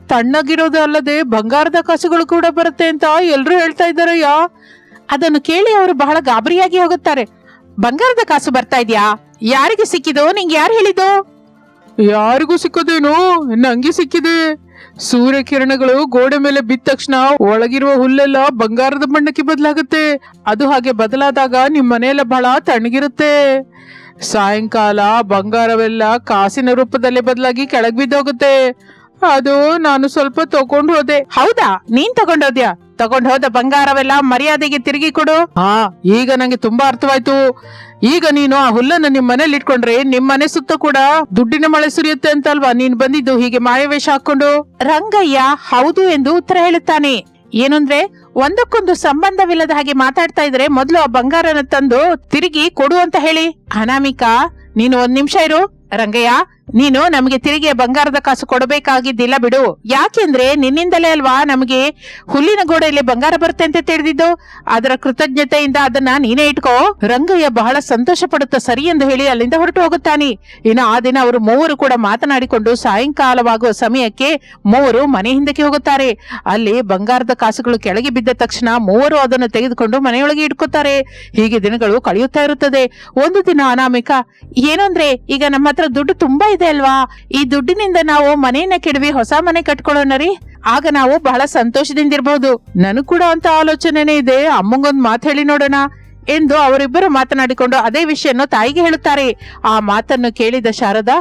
ತಣ್ಣಗಿರೋದು ಅಲ್ಲದೆ ಬಂಗಾರದ ಕಾಸುಗಳು ಕೂಡ ಬರುತ್ತೆ ಅಂತ ಎಲ್ಲರೂ ಹೇಳ್ತಾ ಇದ್ದಾರಯ್ಯ ಅದನ್ನು ಕೇಳಿ ಅವರು ಬಹಳ ಗಾಬರಿಯಾಗಿ ಹೋಗುತ್ತಾರೆ. ಬಂಗಾರದ ಕಾಸು ಬರ್ತಾ ಇದೆಯಾ? ಯಾರಿಗೆ ಸಿಕ್ಕಿದೋ ನಿಂಗೆ ಯಾರು ಹೇಳಿದೋ ಯಾರಿಗೂ ಸಿಕ್ಕದೇನು? ನಂಗೆ ಸಿಕ್ಕಿದೆ. ಸೂರ್ಯ ಕಿರಣಗಳು ಗೋಡೆ ಮೇಲೆ ಬಿದ್ದ ತಕ್ಷಣ ಒಳಗಿರುವ ಹುಲ್ಲೆಲ್ಲ ಬಂಗಾರದ ಬಣ್ಣಕ್ಕೆ ಬದಲಾಗುತ್ತೆ. ಅದು ಹಾಗೆ ಬದಲಾದಾಗ ನಿಮ್ಮ ಮನೆಯೆಲ್ಲ ಬಹಳ ತಣ್ಣಗಿರುತ್ತೆ. ಸಾಯಂಕಾಲ ಬಂಗಾರವೆಲ್ಲ ಕಾಸಿನ ರೂಪದಲ್ಲಿ ಬದಲಾಗಿ ಕೆಳಗ್ ಬಿದ್ದೋಗುತ್ತೆ. ಅದು ನಾನು ಸ್ವಲ್ಪ ತಗೊಂಡು ಹೋದೆ. ಹೌದಾ? ನೀನ್ ತಗೊಂಡೋದ್ಯಾ? ತಗೊಂಡ್ ಹೋದ ಬಂಗಾರವೆಲ್ಲ ಮರ್ಯಾದೆಗೆ ತಿರುಗಿ ಕೊಡು. ಹಾ ಈಗ ನಂಗೆ ತುಂಬಾ ಅರ್ಥವಾಯ್ತು. ಈಗ ನೀನು ಆ ಹುಲ್ಲನ್ನು ನಿಮ್ ಮನೇಲಿ ಇಟ್ಕೊಂಡ್ರೆ ನಿಮ್ ಮನೆ ಸುತ್ತ ಕೂಡ ದುಡ್ಡಿನ ಮಳೆ ಸುರಿಯುತ್ತೆ ಅಂತಲ್ವಾ? ನೀನ್ ಬಂದಿದ್ದು ಹೀಗೆ ಮಾಯವೇಷ ಹಾಕೊಂಡು ರಂಗಯ್ಯ ಹೌದು ಎಂದು ಉತ್ತರ ಹೇಳುತ್ತಾನೆ. ಏನಂದ್ರೆ ಒಂದಕ್ಕೊಂದು ಸಂಬಂಧವಿಲ್ಲದ ಹಾಗೆ ಮಾತಾಡ್ತಾ ಇದ್ರೆ ಮೊದಲು ಆ ಬಂಗಾರನ ತಂದು ತಿರುಗಿ ಕೊಡು ಅಂತ ಹೇಳಿ. ಅನಾಮಿಕಾ ನೀನು ಒಂದ್ ನಿಮಿಷ ಇರು. ರಂಗಯ್ಯ ನೀನು ನಮಗೆ ತಿರುಗಿ ಬಂಗಾರದ ಕಾಸು ಕೊಡಬೇಕಾಗಿದ್ದಿಲ್ಲ ಬಿಡು. ಯಾಕೆಂದ್ರೆ ನಿನ್ನಿಂದಲೇ ಅಲ್ವಾ ನಮಗೆ ಹುಲ್ಲಿನ ಗೋಡೆಯಲ್ಲಿ ಬಂಗಾರ ಬರುತ್ತೆ ಅಂತ ತಿಳಿದಿದ್ದು? ಅದರ ಕೃತಜ್ಞತೆಯಿಂದ ಅದನ್ನ ನೀನೇ ಇಟ್ಕೋ. ರಂಗಯ್ಯ ಬಹಳ ಸಂತೋಷ ಪಡುತ್ತಾ ಸರಿ ಎಂದು ಹೇಳಿ ಅಲ್ಲಿಂದ ಹೊರಟು ಹೋಗುತ್ತಾನೆ. ಇನ್ನು ಆ ದಿನ ಅವರು ಮೂವರು ಕೂಡ ಮಾತನಾಡಿಕೊಂಡು ಸಾಯಂಕಾಲವಾಗುವ ಸಮಯಕ್ಕೆ ಮೂವರು ಮನೆ ಹಿಂದಕ್ಕೆ ಹೋಗುತ್ತಾರೆ. ಅಲ್ಲಿ ಬಂಗಾರದ ಕಾಸುಗಳು ಕೆಳಗೆ ಬಿದ್ದ ತಕ್ಷಣ ಮೂವರು ಅದನ್ನು ತೆಗೆದುಕೊಂಡು ಮನೆಯೊಳಗೆ ಇಟ್ಕೋತಾರೆ. ಹೀಗೆ ದಿನಗಳು ಕಳೆಯುತ್ತಾ ಇರುತ್ತದೆ. ಒಂದು ದಿನ ಅನಾಮಿಕ. ಏನಂದ್ರೆ ಈಗ ನಮ್ಮ ಹತ್ರ ದುಡ್ಡು ತುಂಬಾ ಇದೆ ಅಲ್ವಾ? ಈ ದುಡ್ಡಿನಿಂದ ನಾವು ಮನೆಯನ್ನ ಕೆಡವಿ ಹೊಸ ಮನೆ ಕಟ್ಕೊಳ್ಳೋಣ ರೀ. ಆಗ ನಾವು ಬಹಳ ಸಂತೋಷದಿಂದ ಇರ್ಬಹುದು ನನಗ್ ಕೂಡ ಅಂತ ಆಲೋಚನೆನೇ ಇದೆ. ಅಮ್ಮಂಗೊಂದ್ ಮಾತು ಹೇಳಿ ನೋಡೋಣ ಎಂದು ಅವರಿಬ್ಬರು ಮಾತನಾಡಿಕೊಂಡು ಅದೇ ವಿಷಯನ್ನು ತಾಯಿಗೆ ಹೇಳುತ್ತಾರೆ. ಆ ಮಾತನ್ನು ಕೇಳಿದ ಶಾರದಾ,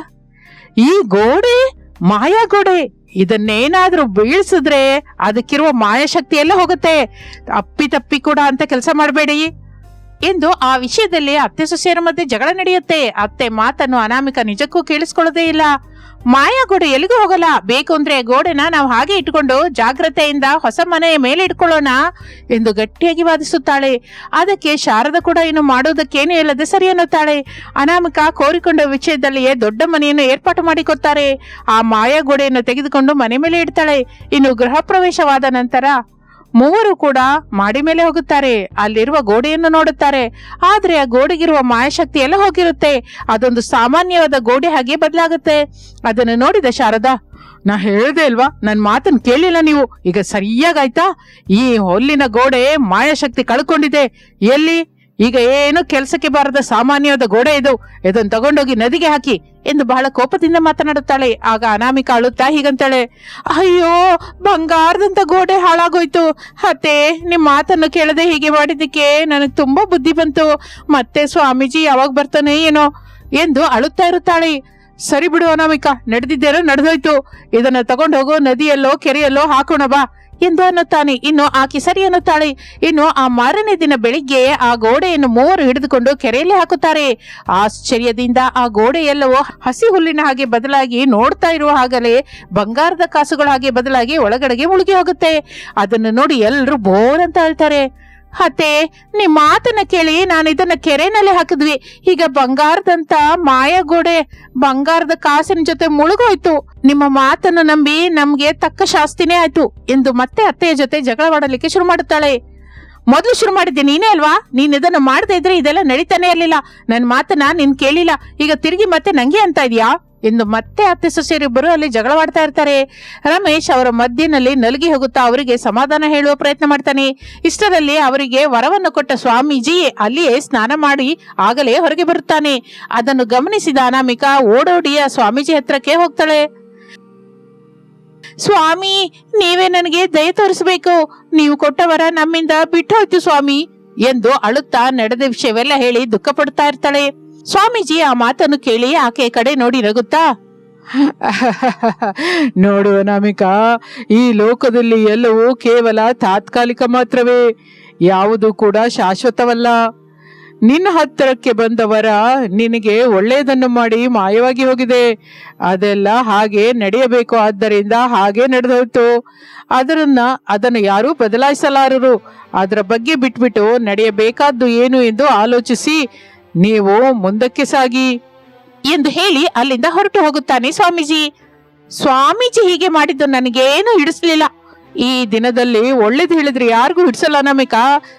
ಈ ಗೋಡೆ, ಮಾಯಾ ಗೋಡೆ, ಇದನ್ನೇನಾದ್ರೂ ಬೀಳ್ಸಿದ್ರೆ ಅದಕ್ಕಿರುವ ಮಾಯಾಶಕ್ತಿ ಎಲ್ಲ ಹೋಗುತ್ತೆ. ಅಪ್ಪಿ ತಪ್ಪಿ ಕೂಡ ಅಂತ ಕೆಲಸ ಮಾಡಬೇಡಿ. ಎಂದು ಆ ವಿಷಯದಲ್ಲಿ ಅತ್ತೆ ಸೊಸೆಯರ ಮಧ್ಯೆ ಜಗಳ ನಡೆಯುತ್ತೆ. ಅತ್ತೆ ಮಾತನ್ನು ಅನಾಮಿಕ ನಿಜಕ್ಕೂ ಕೇಳಿಸ್ಕೊಳ್ಳೋದೇ ಇಲ್ಲ. ಮಾಯಾ ಗೋಡೆ ಎಲ್ಲಿಗೂ ಹೋಗಲ್ಲ. ಬೇಕು ಅಂದ್ರೆ ಗೋಡೆನ ನಾವು ಹಾಗೆ ಇಟ್ಕೊಂಡು ಜಾಗ್ರತೆಯಿಂದ ಹೊಸ ಮನೆಯ ಮೇಲೆ ಇಟ್ಕೊಳ್ಳೋಣ ಎಂದು ಗಟ್ಟಿಯಾಗಿ ವಾದಿಸುತ್ತಾಳೆ. ಅದಕ್ಕೆ ಶಾರದ ಕೂಡ ಏನು ಮಾಡೋದಕ್ಕೇನು ಇಲ್ಲದೆ ಸರಿ ಅನ್ನುತ್ತಾಳೆ. ಅನಾಮಿಕ ಕೋರಿಕೊಂಡ ವಿಷಯದಲ್ಲಿಯೇ ದೊಡ್ಡ ಮನೆಯನ್ನು ಏರ್ಪಾಟು ಮಾಡಿಕೊಡ್ತಾರೆ. ಆ ಮಾಯಾ ಗೋಡೆಯನ್ನು ತೆಗೆದುಕೊಂಡು ಮನೆ ಮೇಲೆ ಇಡ್ತಾಳೆ. ಇನ್ನು ಗೃಹ ಪ್ರವೇಶವಾದ ನಂತರ ಮೂವರು ಕೂಡ ಮಾಡಿ ಮೇಲೆ ಹೋಗುತ್ತಾರೆ. ಅಲ್ಲಿರುವ ಗೋಡೆಯನ್ನು ನೋಡುತ್ತಾರೆ. ಆದ್ರೆ ಆ ಗೋಡೆಗಿರುವ ಮಾಯಶಕ್ತಿ ಎಲ್ಲ ಹೋಗಿರುತ್ತೆ. ಅದೊಂದು ಸಾಮಾನ್ಯವಾದ ಗೋಡೆ ಹಾಗೆ ಬದಲಾಗುತ್ತೆ. ಅದನ್ನು ನೋಡಿದ ಶಾರದಾ, ನಾ ಹೇಳ್ದೆ ಅಲ್ವಾ, ನನ್ ಮಾತನ್ನು ಕೇಳಿಲ್ಲ ನೀವು. ಈಗ ಸರಿಯಾಗಾಯ್ತಾ? ಈ ಹೊಲ್ಲಿನ ಗೋಡೆ ಮಾಯಾಶಕ್ತಿ ಕಳ್ಕೊಂಡಿದೆ. ಎಲ್ಲಿ? ಈಗ ಏನು ಕೆಲಸಕ್ಕೆ ಬಾರದ ಸಾಮಾನ್ಯವಾದ ಗೋಡೆ ಇದು. ಇದನ್ನು ತಗೊಂಡೋಗಿ ನದಿಗೆ ಹಾಕಿ ಎಂದು ಬಹಳ ಕೋಪದಿಂದ ಮಾತನಾಡುತ್ತಾಳೆ. ಆಗ ಅನಾಮಿಕ ಅಳುತ್ತಾ ಹೀಗಂತಾಳೆ, ಅಯ್ಯೋ, ಬಂಗಾರದಂತ ಗೋಡೆ ಹಾಳಾಗೋಯ್ತು. ಅತ್ತೆ ನಿಮ್ಮ ಮಾತನ್ನು ಕೇಳದೆ ಹೀಗೆ ಮಾಡಿದ್ದಕ್ಕೆ ನನಗೆ ತುಂಬಾ ಬುದ್ಧಿ ಬಂತು. ಮತ್ತೆ ಸ್ವಾಮೀಜಿ ಯಾವಾಗ ಬರ್ತಾನೆ ಏನೋ? ಎಂದು ಅಳುತ್ತಾ ಇರುತ್ತಾಳೆ. ಸರಿ ಬಿಡು ಅನಾಮಿಕ, ನಡೆದಿದ್ದೇನೋ ನಡೆದೋಯ್ತು. ಇದನ್ನ ತಗೊಂಡು ಹೋಗೋ ನದಿಯಲ್ಲೋ ಕೆರೆಯಲ್ಲೋ ಹಾಕೋಣ ಬಾ. ಎಂದು ಅನ್ನುತ್ತಾನೆ. ಇನ್ನು ಆ ಸರಿ ಅನ್ನುತ್ತಾಳೆ. ಇನ್ನು ಆ ಮಾರನೇ ದಿನ ಬೆಳಿಗ್ಗೆ ಆ ಗೋಡೆಯನ್ನು ಮೂವರು ಹಿಡಿದುಕೊಂಡು ಕೆರೆಯಲ್ಲಿ ಹಾಕುತ್ತಾರೆ. ಆಶ್ಚರ್ಯದಿಂದ ಆ ಗೋಡೆ ಎಲ್ಲವೋ ಹಸಿ ಹುಲ್ಲಿನ ಹಾಗೆ ಬದಲಾಗಿ ನೋಡ್ತಾ ಇರುವ ಹಾಗಲೇ ಬಂಗಾರದ ಕಾಸುಗಳ ಹಾಗೆ ಬದಲಾಗಿ ಒಳಗಡೆಗೆ ಮುಳುಗಿ ಹೋಗುತ್ತೆ. ಅದನ್ನು ನೋಡಿ ಎಲ್ಲರೂ ಬೋರ್ ಅಂತ ಹೇಳ್ತಾರೆ. ಅತ್ತೆ ನಿಮ್ಮ ಮಾತನ್ನ ಕೇಳಿ ನಾನು ಇದನ್ನ ಕೆರೆನಲ್ಲಿ ಹಾಕಿದ್ವಿ. ಈಗ ಬಂಗಾರದಂತ ಮಾಯ ಗೋಡೆ ಬಂಗಾರದ ಕಾಸಿನ ಜೊತೆ ಮುಳುಗೋಯ್ತು. ನಿಮ್ಮ ಮಾತನ್ನ ನಂಬಿ ನಮ್ಗೆ ತಕ್ಕ ಶಾಸ್ತಿನೇ ಆಯ್ತು ಎಂದು ಮತ್ತೆ ಅತ್ತೆಯ ಜೊತೆ ಜಗಳವಾಡಲಿಕ್ಕೆ ಶುರು ಮಾಡುತ್ತಾಳೆ. ಮೊದಲು ಶುರು ಮಾಡಿದ್ದೆ ನೀನೇ ಅಲ್ವಾ? ನೀನ್ ಇದನ್ನ ಮಾಡದೇ ಇದ್ರೆ ಇದೆಲ್ಲ ನಡೀತಾನೆ ಇರ್ಲಿಲ್ಲ. ನನ್ನ ಮಾತನ್ನ ನೀನ್ ಕೇಳಿಲ್ಲ. ಈಗ ತಿರುಗಿ ಮತ್ತೆ ನಂಗೆ ಅಂತ ಇದೀಯಾ? ಎಂದು ಮತ್ತೆ ಅತ್ತೆ ಸೊಸೆಯರಿಬ್ಬರು ಅಲ್ಲಿ ಜಗಳವಾಡ್ತಾ ಇರ್ತಾರೆ. ರಮೇಶ್ ಅವರ ಮಧ್ಯದಲ್ಲಿ ನಲುಗಿ ಹೋಗುತ್ತಾ ಅವರಿಗೆ ಸಮಾಧಾನ ಹೇಳುವ ಪ್ರಯತ್ನ ಮಾಡ್ತಾನೆ. ಇಷ್ಟರಲ್ಲಿ ಅವರಿಗೆ ವರವನ್ನು ಕೊಟ್ಟ ಸ್ವಾಮೀಜಿ ಅಲ್ಲಿಯೇ ಸ್ನಾನ ಮಾಡಿ ಆಗಲೇ ಹೊರಗೆ ಬರುತ್ತಾನೆ. ಅದನ್ನು ಗಮನಿಸಿದ ಅನಾಮಿಕಾ ಓಡೋಡಿಯ ಸ್ವಾಮೀಜಿ ಹತ್ರಕ್ಕೆ ಹೋಗ್ತಾಳೆ. ಸ್ವಾಮಿ, ನೀವೇ ನನಗೆ ದಯ ತೋರಿಸಬೇಕು. ನೀವು ಕೊಟ್ಟವರ ನಮ್ಮಿಂದ ಬಿಟ್ಟು ಸ್ವಾಮಿ ಎಂದು ಅಳುತ್ತಾ ನಡೆದ ವಿಷಯವೆಲ್ಲ ಹೇಳಿ ದುಃಖ ಪಡುತ್ತಾ ಇರ್ತಾಳೆ. ಸ್ವಾಮೀಜಿ ಆ ಮಾತನ್ನು ಕೇಳಿ ಆಕೆಯ ಕಡೆ ನೋಡಿ ನಗುತ್ತಾ ನೋಡು ಅನಾಮಿಕಾ ಈ ಲೋಕದಲ್ಲಿ ಎಲ್ಲವೂ ಕೇವಲ ತಾತ್ಕಾಲಿಕ ಮಾತ್ರವೇ, ಯಾವುದು ಕೂಡ ಶಾಶ್ವತವಲ್ಲ. ನಿನ್ನ ಹತ್ತಿರಕ್ಕೆ ಬಂದವರ ನಿನಗೆ ಒಳ್ಳೆಯದನ್ನು ಮಾಡಿ ಮಾಯವಾಗಿ ಹೋಗಿದೆ. ಅದೆಲ್ಲ ಹಾಗೆ ನಡೆಯಬೇಕು, ಆದ್ದರಿಂದ ಹಾಗೆ ನಡೆದೋಯ್ತು. ಅದರನ್ನ ಅದನ್ನು ಯಾರೂ ಬದಲಾಯಿಸಲಾರರು. ಅದರ ಬಗ್ಗೆ ಬಿಟ್ಬಿಟ್ಟು ನಡೆಯಬೇಕಾದ್ದು ಏನು ಎಂದು ಆಲೋಚಿಸಿ ನೀವು ಮುಂದಕ್ಕೆ ಸಾಗಿ. ಎಂದು ಹೇಳಿ ಅಲ್ಲಿಂದ ಹೊರಟು ಹೋಗುತ್ತಾನೆ ಸ್ವಾಮೀಜಿ. ಸ್ವಾಮೀಜಿ ಹೀಗೆ ಮಾಡಿದ್ದು ನನಗೇನು ಹಿಡಿಸ್ಲಿಲ್ಲ. ಈ ದಿನದಲ್ಲಿ ಒಳ್ಳೇದು ಹೇಳಿದ್ರೆ ಯಾರಿಗೂ ಹಿಡಿಸಲ್ಲ ನಮಿಕ.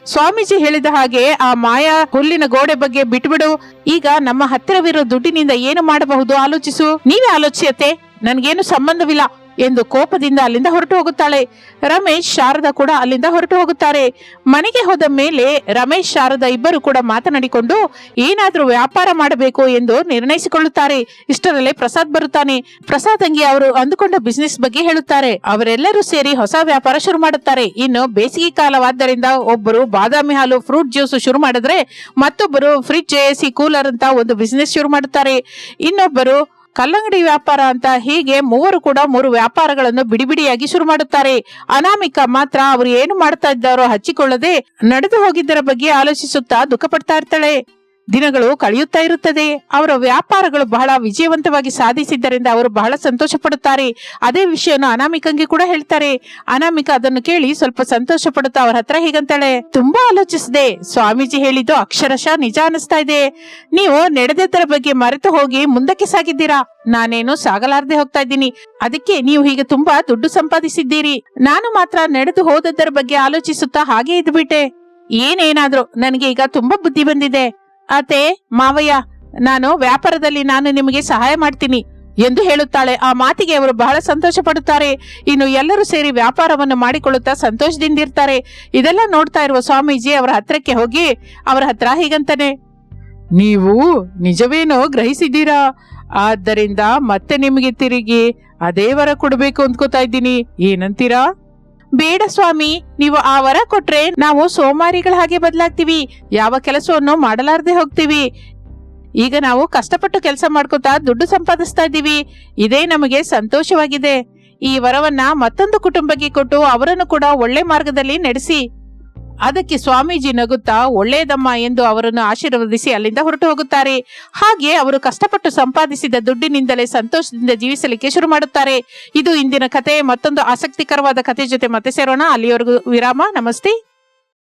ಸ್ವಾಮೀಜಿ ಹೇಳಿದ ಹಾಗೆ ಆ ಮಾಯಾ ಹುಲ್ಲಿನ ಗೋಡೆ ಬಗ್ಗೆ ಬಿಟ್ಬಿಡು. ಈಗ ನಮ್ಮ ಹತ್ತಿರವಿರೋ ದುಡ್ಡಿನಿಂದ ಏನು ಮಾಡಬಹುದು ಆಲೋಚಿಸು. ನೀವೇ ಆಲೋಚಿಸತ್ತೆ ನನ್ಗೇನು ಸಂಬಂಧವಿಲ್ಲ. ಎಂದು ಕೋಪದಿಂದ ಅಲ್ಲಿಂದ ಹೊರಟು ಹೋಗುತ್ತಾಳೆ. ರಮೇಶ್ ಶಾರದಾ ಕೂಡ ಅಲ್ಲಿಂದ ಹೊರಟು ಹೋಗುತ್ತಾರೆ. ಮನೆಗೆ ಹೋದ ಮೇಲೆ ರಮೇಶ್ ಶಾರದಾ ಇಬ್ಬರು ಕೂಡ ಮಾತನಾಡಿಕೊಂಡು, ಏನಾದರೂ ವ್ಯಾಪಾರ ಮಾಡಬೇಕು ಎಂದು ನಿರ್ಣಯಿಸಿಕೊಳ್ಳುತ್ತಾರೆ. ಇಷ್ಟರಲ್ಲೇ ಪ್ರಸಾದ್ ಬರುತ್ತಾನೆ. ಪ್ರಸಾದ್ ಅಂಗಿ ಅವರು ಅಂದುಕೊಂಡ ಬಿಸಿನೆಸ್ ಬಗ್ಗೆ ಹೇಳುತ್ತಾರೆ. ಅವರೆಲ್ಲರೂ ಸೇರಿ ಹೊಸ ವ್ಯಾಪಾರ ಶುರು ಮಾಡುತ್ತಾರೆ. ಇನ್ನು ಬೇಸಿಗೆ ಕಾಲವಾದ್ದರಿಂದ ಒಬ್ಬರು ಬಾದಾಮಿ ಹಾಲು ಫ್ರೂಟ್ ಜ್ಯೂಸ್ ಶುರು ಮಾಡಿದ್ರೆ ಮತ್ತೊಬ್ಬರು ಫ್ರಿಡ್ಜ್ ಸಿ ಕೂಲರ್ ಅಂತ ಒಂದು ಬಿಸಿನೆಸ್ ಶುರು ಮಾಡುತ್ತಾರೆ. ಇನ್ನೊಬ್ಬರು ಕಲ್ಲಂಗಡಿ ವ್ಯಾಪಾರ ಅಂತ ಹೀಗೆ ಮೂವರು ಕೂಡ ಮೂರು ವ್ಯಾಪಾರಗಳನ್ನು ಬಿಡಿಬಿಡಿಯಾಗಿ ಶುರು ಮಾಡುತ್ತಾರೆ. ಅನಾಮಿಕ ಮಾತ್ರ ಅವರು ಏನು ಮಾಡ್ತಾ ಇದ್ದಾರೋ ಹಚ್ಚಿಕೊಳ್ಳದೆ ನಡೆದು ಹೋಗಿದ್ದರ ಬಗ್ಗೆ ಆಲೋಚಿಸುತ್ತಾ ದುಃಖ ಪಡ್ತಾ ಇರ್ತಾಳೆ. ದಿನಗಳು ಕಳೆಯುತ್ತಾ ಇರುತ್ತದೆ. ಅವರ ವ್ಯಾಪಾರಗಳು ಬಹಳ ವಿಜಯವಂತವಾಗಿ ಸಾಧಿಸಿದ್ದರಿಂದ ಅವರು ಬಹಳ ಸಂತೋಷ ಪಡುತ್ತಾರೆ ಅದೇ ವಿಷಯವನ್ನು ಅನಾಮಿಕಂಗೆ ಕೂಡ ಹೇಳ್ತಾರೆ. ಅನಾಮಿಕ ಅದನ್ನು ಕೇಳಿ ಸ್ವಲ್ಪ ಸಂತೋಷ ಪಡುತ್ತಾ ಅವ್ರ ಹತ್ರ ಹೀಗಂತಾಳೆ, ತುಂಬಾ ಆಲೋಚಿಸಿದೆ. ಸ್ವಾಮೀಜಿ ಹೇಳಿದ್ದು ಅಕ್ಷರಶಃ ನಿಜ ಅನಿಸ್ತಾ ಇದೆ. ನೀವು ನಡೆದದ್ದರ ಬಗ್ಗೆ ಮರೆತು ಹೋಗಿ ಮುಂದಕ್ಕೆ ಸಾಗಿದ್ದೀರಾ? ನಾನೇನು ಸಾಗಲಾರದೆ ಹೋಗ್ತಾ ಇದ್ದೀನಿ. ಅದಕ್ಕೆ ನೀವು ಹೀಗೆ ತುಂಬಾ ದುಡ್ಡು ಸಂಪಾದಿಸಿದ್ದೀರಿ. ನಾನು ಮಾತ್ರ ನಡೆದು ಹೋದದ್ದರ ಬಗ್ಗೆ ಆಲೋಚಿಸುತ್ತಾ ಹಾಗೆ ಇದ್ಬಿಟ್ಟೆ. ಏನೇನಾದ್ರೂ ನನಗೆ ಈಗ ತುಂಬಾ ಬುದ್ಧಿ ಬಂದಿದೆ. ಅತೆ ಮಾವಯ್ಯ, ನಾನು ವ್ಯಾಪಾರದಲ್ಲಿ ನಾನು ನಿಮಗೆ ಸಹಾಯ ಮಾಡ್ತೀನಿ ಎಂದು ಹೇಳುತ್ತಾಳೆ. ಆ ಮಾತಿಗೆ ಅವರು ಬಹಳ ಸಂತೋಷ ಪಡುತ್ತಾರೆ ಇನ್ನು ಎಲ್ಲರೂ ಸೇರಿ ವ್ಯಾಪಾರವನ್ನು ಮಾಡಿಕೊಳ್ಳುತ್ತಾ ಸಂತೋಷದಿಂದಿರ್ತಾರೆ. ಇದೆಲ್ಲ ನೋಡ್ತಾ ಇರುವ ಸ್ವಾಮೀಜಿ ಅವರ ಹತ್ರಕ್ಕೆ ಹೋಗಿ, ಅವರ ಹತ್ರ ಹೀಗಂತಾನೆ, ನೀವು ನಿಜವೇನೋ ಗ್ರಹಿಸಿದ್ದೀರಾ? ಆದ್ದರಿಂದ ಮತ್ತೆ ನಿಮಗೆ ತಿರುಗಿ ಅದೇ ವರ ಕೊಡಬೇಕು ಅಂದ್ಕೋತಾ ಇದ್ದೀನಿ. ಏನಂತೀರಾ? ಬೇಡ ಸ್ವಾಮಿ, ನೀವು ಆ ವರ ಕೊಟ್ರೆ ನಾವು ಸೋಮಾರಿಗಳ ಹಾಗೆ ಬದಲಾಗ್ತೀವಿ. ಯಾವ ಕೆಲಸವನ್ನು ಮಾಡಲಾರದೆ ಹೋಗ್ತೀವಿ. ಈಗ ನಾವು ಕಷ್ಟಪಟ್ಟು ಕೆಲಸ ಮಾಡ್ಕೋತಾ ದುಡ್ಡು ಸಂಪಾದಿಸ್ತಾ ಇದ್ದೀವಿ. ಇದೇ ನಮಗೆ ಸಂತೋಷವಾಗಿದೆ. ಈ ವರವನ್ನ ಮತ್ತೊಂದು ಕುಟುಂಬಕ್ಕೆ ಕೊಟ್ಟು ಅವರನ್ನು ಕೂಡ ಒಳ್ಳೆ ಮಾರ್ಗದಲ್ಲಿ ನಡೆಸಿ. ಅದಕ್ಕೆ ಸ್ವಾಮೀಜಿ ನಗುತ್ತಾ ಒಳ್ಳೆಯದಮ್ಮ ಎಂದು ಅವರನ್ನು ಆಶೀರ್ವದಿಸಿ ಅಲ್ಲಿಂದ ಹೊರಟು ಹೋಗುತ್ತಾರೆ. ಹಾಗೆ ಅವರು ಕಷ್ಟಪಟ್ಟು ಸಂಪಾದಿಸಿದ ದುಡ್ಡಿನಿಂದಲೇ ಸಂತೋಷದಿಂದ ಜೀವಿಸಲಿಕ್ಕೆ ಶುರು ಮಾಡುತ್ತಾರೆ. ಇದು ಇಂದಿನ ಕತೆ ಮತ್ತೊಂದು ಆಸಕ್ತಿಕರವಾದ ಕತೆ ಜೊತೆ ಮತ್ತೆ ಸೇರೋಣ. ಅಲ್ಲಿಯವರೆಗೂ ವಿರಾಮ. ನಮಸ್ತೆ.